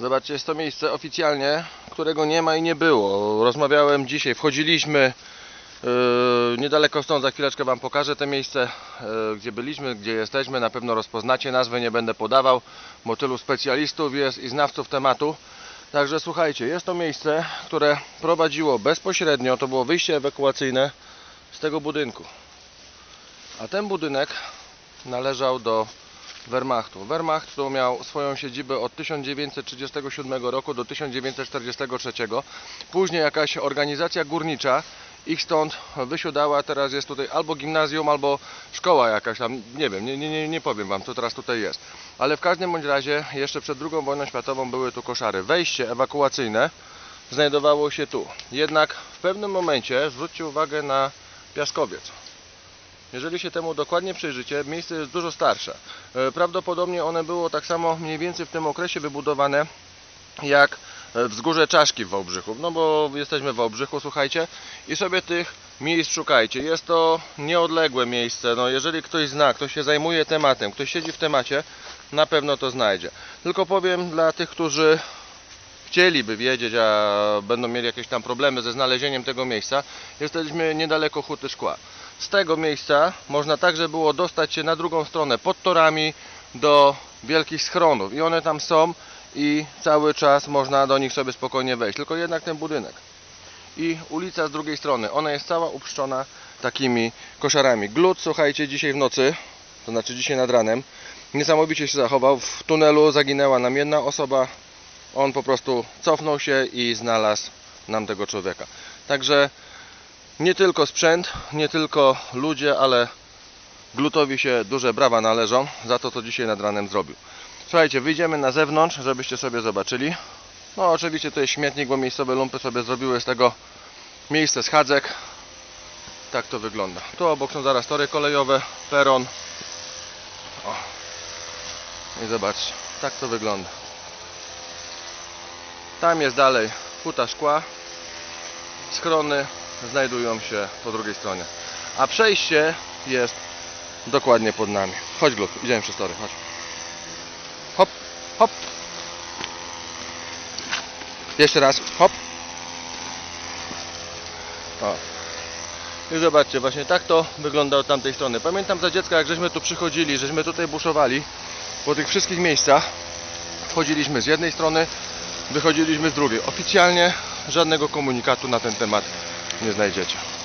Zobaczcie, jest to miejsce oficjalnie, którego nie ma i nie było. Rozmawiałem dzisiaj, wchodziliśmy yy, niedaleko stąd, za chwileczkę Wam pokażę te miejsce, yy, gdzie byliśmy, gdzie jesteśmy. Na pewno rozpoznacie nazwy, nie będę podawał, bo tylu specjalistów jest i znawców tematu. Także słuchajcie, jest to miejsce, które prowadziło bezpośrednio, to było wyjście ewakuacyjne z tego budynku. A ten budynek należał do Wehrmachtu. Wehrmacht tu miał swoją siedzibę od 1937 roku do 1943. Później jakaś organizacja górnicza ich stąd wysiadała, teraz jest tutaj albo gimnazjum, albo szkoła jakaś tam, nie wiem, nie, nie, nie, powiem wam co teraz tutaj jest. Ale w każdym bądź razie jeszcze przed II wojną światową były tu koszary. Wejście ewakuacyjne znajdowało się tu. Jednak w pewnym momencie zwróćcie uwagę na piaskowiec. Jeżeli się temu dokładnie przyjrzycie, miejsce jest dużo starsze. E, Prawdopodobnie one było tak samo mniej więcej w tym okresie wybudowane jak e, wzgórze Czaszki w Wałbrzychu. No bo jesteśmy w Wałbrzychu, słuchajcie, i sobie tych miejsc szukajcie. Jest to nieodległe miejsce. No jeżeli ktoś zna, ktoś się zajmuje tematem, ktoś siedzi w temacie, na pewno to znajdzie. Tylko powiem dla tych, którzy chcieliby wiedzieć, a będą mieli jakieś tam problemy ze znalezieniem tego miejsca, jesteśmy niedaleko Huty Szkła. Z tego miejsca można także było dostać się na drugą stronę pod torami do wielkich schronów i one tam są i cały czas można do nich sobie spokojnie wejść. Tylko jednak ten budynek i ulica z drugiej strony, ona jest cała uprzczona takimi koszarami. Glut, słuchajcie, dzisiaj w nocy, to znaczy dzisiaj nad ranem, niesamowicie się zachował. W tunelu zaginęła nam jedna osoba, on po prostu cofnął się i znalazł nam tego człowieka. Także nie tylko sprzęt, nie tylko ludzie, ale Glutowi się duże brawa należą za to, co dzisiaj nad ranem zrobił. Słuchajcie, wyjdziemy na zewnątrz, żebyście sobie zobaczyli. No oczywiście to jest śmietnik, bo miejscowe lumpy sobie zrobiły z tego miejsce schadzek. Tak to wygląda. Tu obok są zaraz tory kolejowe, peron. O. I zobaczcie, tak to wygląda. Tam jest dalej huta szkła. Schrony znajdują się po drugiej stronie. A przejście jest dokładnie pod nami. Chodź Glut, idziemy przez tory, chodź. Hop, hop. Jeszcze raz, hop. O. I zobaczcie, właśnie tak to wygląda od tamtej strony. Pamiętam za dziecka, jak żeśmy tu przychodzili, żeśmy tutaj buszowali po tych wszystkich miejscach. Wchodziliśmy z jednej strony, wychodziliśmy z drugiej. Oficjalnie żadnego komunikatu na ten temat nie znajdziecie.